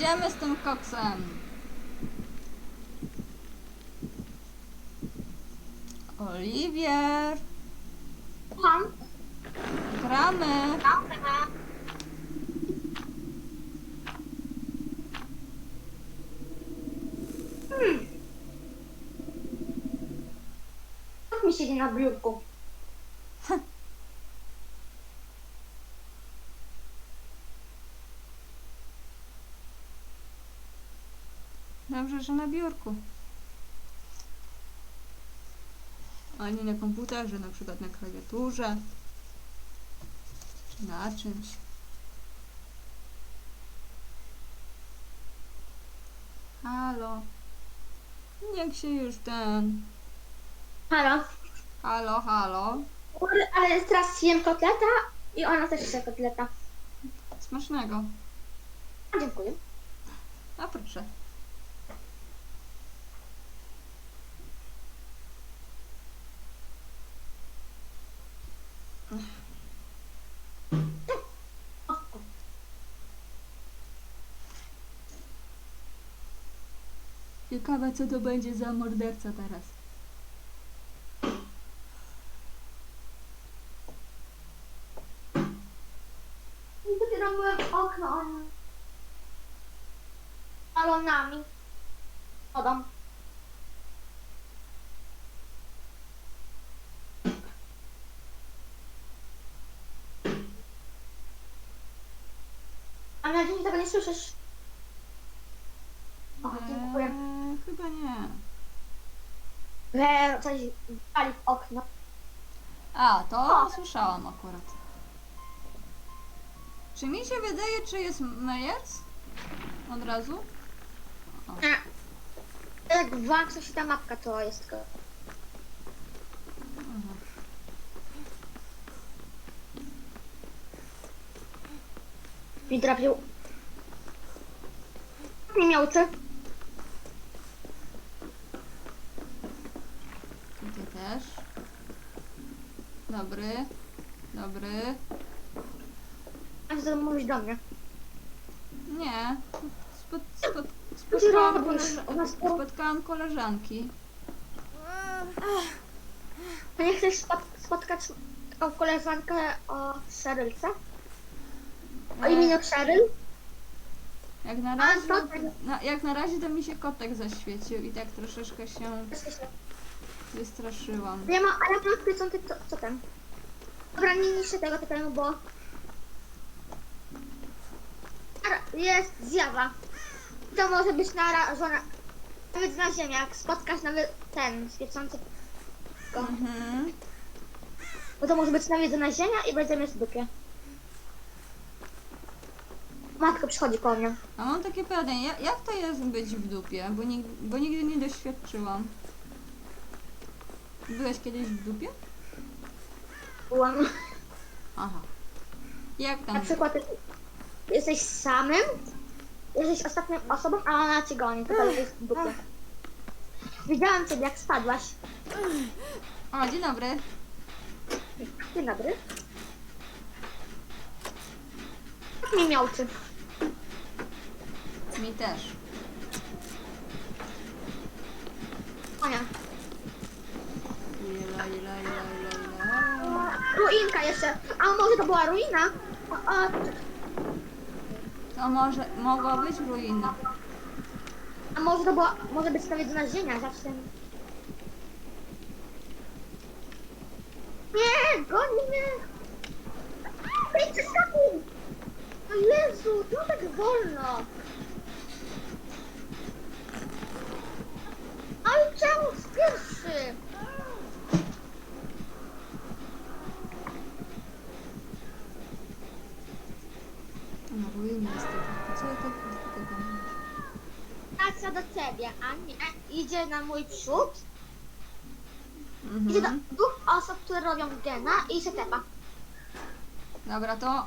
Jedziemy z tym koksem. Oliwier, Pan? gramy. Hmm. Jak mi siedzi na biurku? Dobrze, że na biurku. A nie na komputerze, na przykład na klawiaturze. Czy na czymś. Halo. Niech się już ten... Halo? Halo, halo. Kurde, Ale teraz jem kotleta i ona też chce kotleta. Smacznego. A, dziękuję. A proszę. Ciekawe co to będzie za morderca teraz. Dopiero myłem okno, ona... Balonami. Wodą. A na razie tego nie słyszysz. O, dziękuję. Eee, chyba nie. Że coś wali w okno. A, to O. słyszałam akurat. Czy mi się wydaje, czy jest Meyers? Od razu? Nie. Jak w Waxu się ta mapka to jest tylko. Aha. Mi trafił. Nie miał czy? Tutaj też. Dobry. Dobry. A co mówisz do mnie? Nie. Co ty spotkałam, robisz? koleż spotkałam koleżanki. A nie chcesz spot spotkać taką koleżankę o Szerylce? O imieniu Sheryl? Jak na A, razie, kotek. na, jak na razie to mi się kotek zaświecił i tak troszeczkę się wystraszyłam. Ja mam, ale mam wpisujący co, co ten. Dobra, nie niszczę tego totemu, bo... Ara- Jest zjawa. To może być narażona nawet na ziemię, jak spotkasz nawet ten świecący. Mhm. Bo to może być nawiedzona ziemia i będziemy w dupie. Matka przychodzi po mnie. A mam takie pytanie, jak, jak to jest być w dupie? Bo, nig bo nigdy nie doświadczyłam. Byłeś kiedyś w dupie? Byłam. Aha. Jak tam? Na przykład jesteś samym, jesteś ostatnią osobą, a ona cię goni, to jest w dupie. Widziałam ciebie jak spadłaś. O, dzień dobry. Dzień dobry. Jak mi miałczy? Mi też. Ania. Ila, ila, ila, ila, ila. Ruinka jeszcze. A może to była ruina? O, o, To może, mogła być ruina. a może to była, może być nawiedzona ziemia, zawsze. Nie, goni mnie! 5 sekund! O Jezu, to tak wolno! Ale czemu pierwszy? No, ruina jest taka. Co ja tak tego Wraca do ciebie, a nie idzie na mój przód. Idzie do mhm. dwóch osób, które robią gena i się tepa. Dobra, to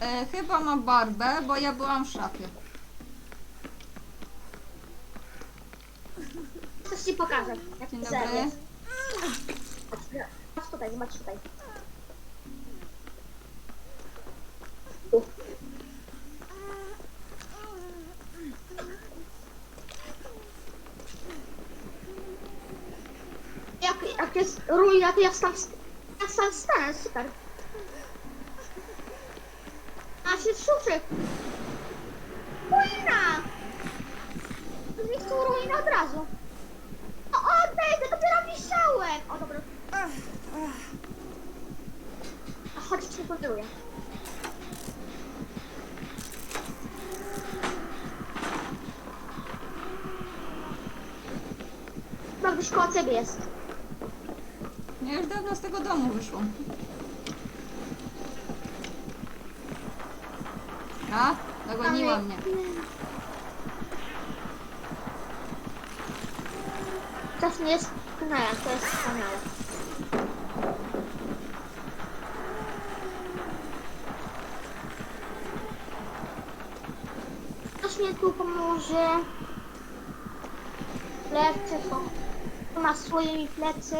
e, chyba ma barbę, bo ja byłam w szafie. pokażę. Jak Dzień dobry. Jest. Zobacz tutaj, zobacz tutaj. Tu. Jak, jak jest ruina, to ja sam, ja sam stanę, super. A się szuczy. Ruina! Zniszczył ruinę od razu. Chyba gdzieś koło ciebie jest. Ja już dawno z tego domu wyszłam. A? Dogoniła mnie. Czas nie jest tunelem, to jest. Ktoś mnie tu pomoże. Plecy, to tu ma swoje mi plecy.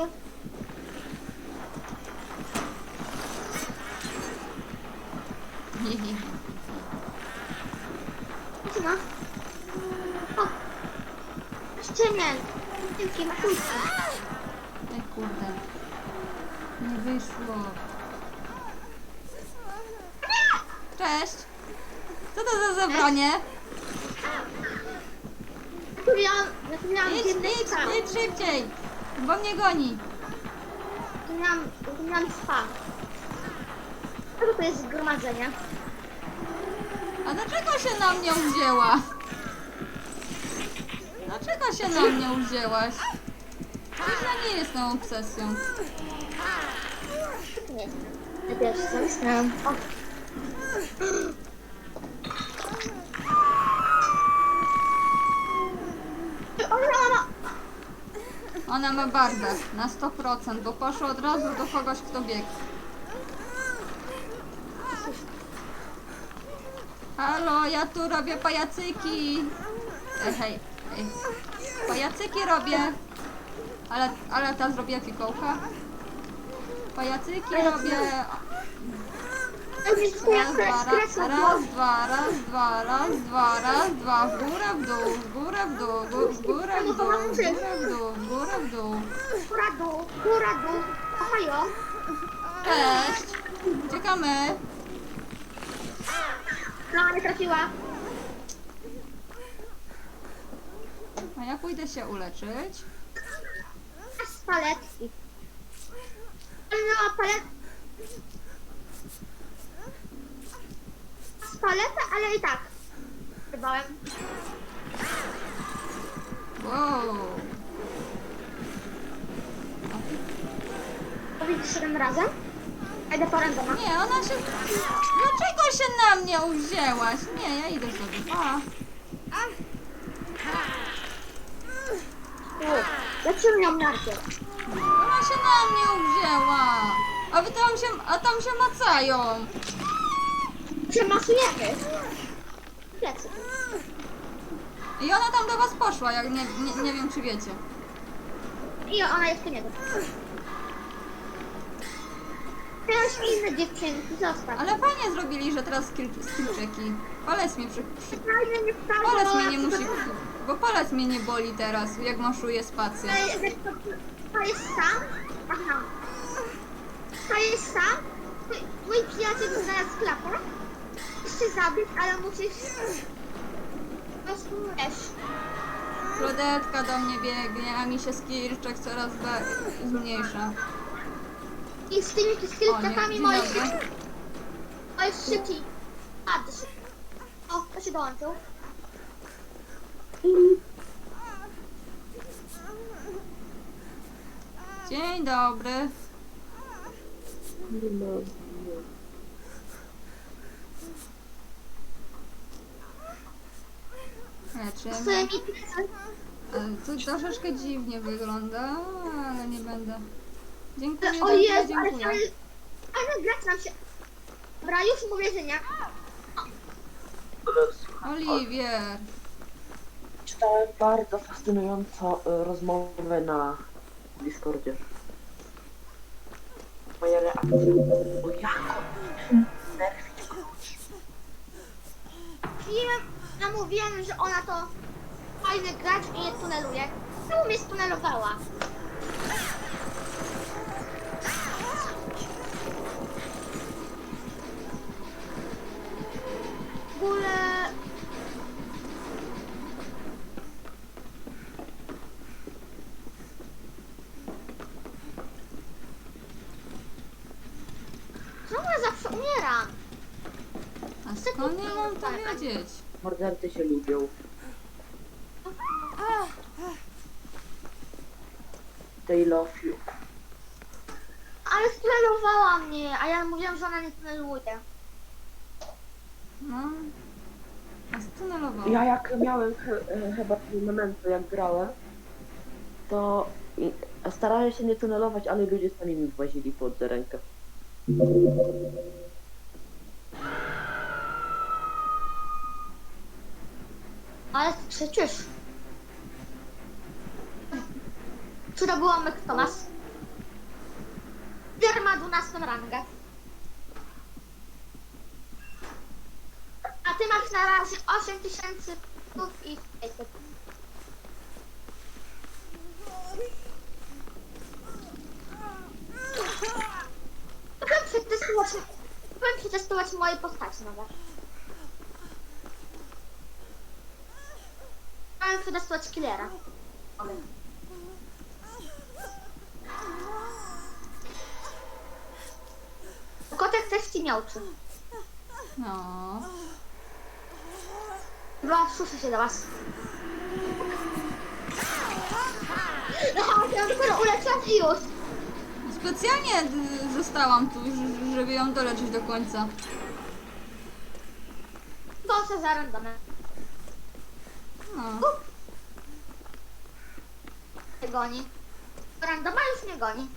Co ma? O! Ściemnię! Dzięki, matulce. Ej kurde. Nie wyszło. Cześć. Co to za zabranie? Miałam, tu miałam Idź, idź, stan. idź szybciej. Bo mnie goni. Tu miałam, tu miałam spa. Co to jest zgromadzenie? A dlaczego się na mnie uwzięła? Dlaczego się na mnie uwzięłaś? Przecież ja nie jestem obsesją. Nie. Ja pierwszy zamknęłam. O. Ona ma barbę na 100%, bo poszła od razu do kogoś, kto biegł. Halo, ja tu robię pajacyki. Ej, hej, ej. Pajacyki robię. Ale, ale ta zrobię fikołka. Pajacyki robię. Raz, dwa, raz, raz, dwa, raz, dwa, raz, dwa, raz, dwa, w górę, w dół, w górę, w dół, w górę, w dół, w górę, w dół, w górę, w dół. Góra dół, góra dół. Ohajo. Cześć! Uciekamy! No, nie trafiła. A ja pójdę się uleczyć. Z paletki. Ale miała palet... Paletę, ale i tak. Chybałem. Wow! Powiedzieć 7 razem. Idę po randoma. Nie, ona się... Dlaczego się na mnie uwzięłaś? Nie, ja idę sobie. A, Lecimy ją najpierw. ona się na mnie uwzięła! A wy tam się... A tam się macają! Przemasujemy. Plecy. I ona tam do was poszła, jak nie, nie, nie wiem czy wiecie. I ona jest u niego. Teraz inne dziewczynki, zostaw. Ale fajnie zrobili, że teraz skill, skillczeki. Palec mnie przy... przy... Fajne nie wstało. Palec mnie nie musi... Bo palec mnie nie boli teraz, jak maszuję spację. To jest sam? Aha. To jest sam? Twój- przyjaciel to znalazł klapę? Jeszcze zabić, ale musisz... Po prostu wiesz. Klodetka do mnie biegnie, a mi się skillczek coraz ba- zmniejsza. I z tymi O, nie, skillczakami dzień moich... dobry. Moich szybciej. Bardzo szybko. O, to się dołączył. Dzień dobry. Mi plecy. Ale To troszeczkę dziwnie wygląda, ale nie będę. Dziękuję, O Jezu, ale dziękuję. ale... Ale grać nam się... Dobra, już mówię, że nie. Oliwier. Czytałem bardzo fascynującą y, rozmowę na Discordzie. Moja reakcja. O jako nerw Filmem namówiłem, że ona to fajny gracz i nie tuneluje. Czemu mnie stunelowała? Mordercy się lubią. They love you. Ale strelowała mnie, a ja mówiłam, że ona nie treluje. No. A stunelował. Ja jak miałem he, e, chyba momentu, jak grałem, to i- starałem się nie tunelować, ale ludzie sami mi włazili pod rękę. Ale przecież... Która była Mek Thomas? Pier ma 12 rangę. A ty masz na razie 8000 punktów i 500. Mogę przetestować, mogę przetestować moje postacie nowe. Mogę przetestować killera. Kotek też ci miałczy. No. Chyba się do was. Aha, ja dopiero uleczyłam i już. Specjalnie d- zostałam tu, ż- żeby ją doleczyć do końca. To się zarąbane. Nie goni. Randoma już nie goni.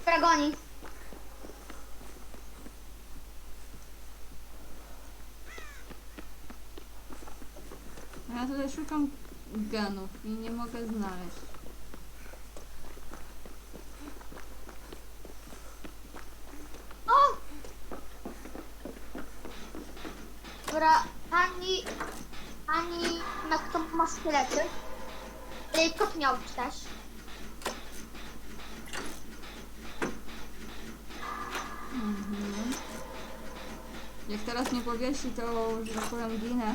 Która goni? Ja tutaj szukam genów i nie mogę znaleźć. O! Dobra, pani... Pani... Na kto ma szkielety? Kot miał też. Mhm. Jak teraz nie powiesi, to, że tak powiem, ginę.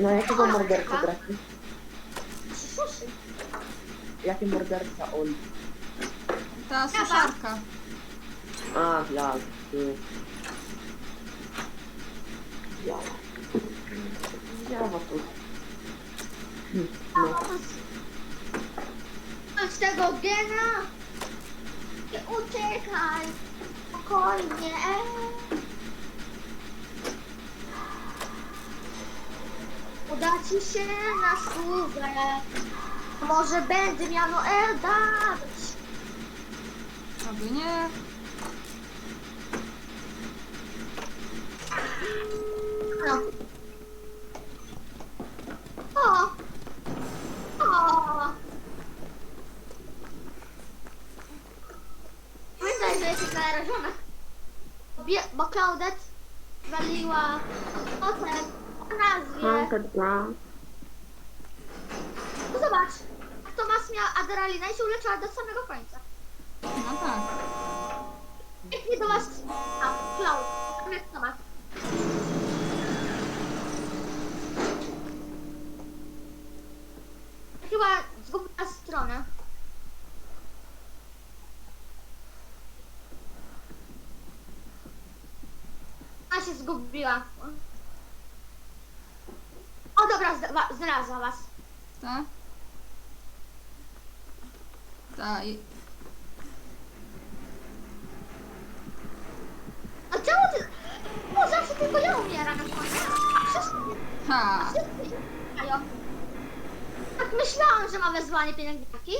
na jakiego mordercę trafi? Suszy. Jaki morderca on? Ta suszarka. A, ja. y, Ja. Ja was tu. Hm, No. Masz tego gena. Nie uciekaj. Spokojnie. Uda ci się na służbę. Może będzie miano R dać. Aby nie. No. O! O! Pamiętaj, że jesteś narażona. Bo Claudette waliła potem nazwie. Haunted Ground. No zobacz. Tomas miała adrenalinę i się uleczyła do samego końca. No tak. Jak nie do was... A, Cloud. Zamiast Tomas. Chyba zgubiła stronę. A się zgubiła. O dobra, zda- znalazła was. Tak? Tak. i- A czemu ty... O, zawsze tylko ja umieram na koniec. A wszyscy... Ha! wszyscy umierają. tak myślałam, że ma wezwanie pielęgniarki,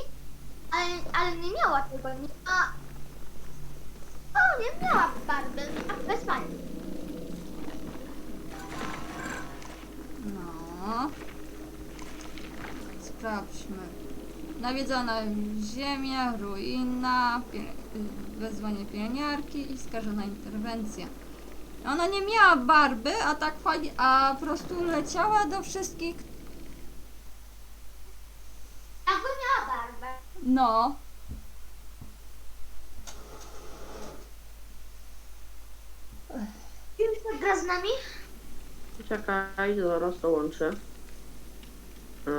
ale, ale nie miała tego, nie ma... O, nie miała barwy, miała wezwanie. No. Sprawdźmy. Nawiedzona ziemia, ruina, pie, wezwanie pielęgniarki i skażona interwencja. Ona nie miała barby, a tak fajnie, a po prostu leciała do wszystkich. Jakby miała barwę. No. Już gra z nami? Czekaj, zaraz dołączę. E,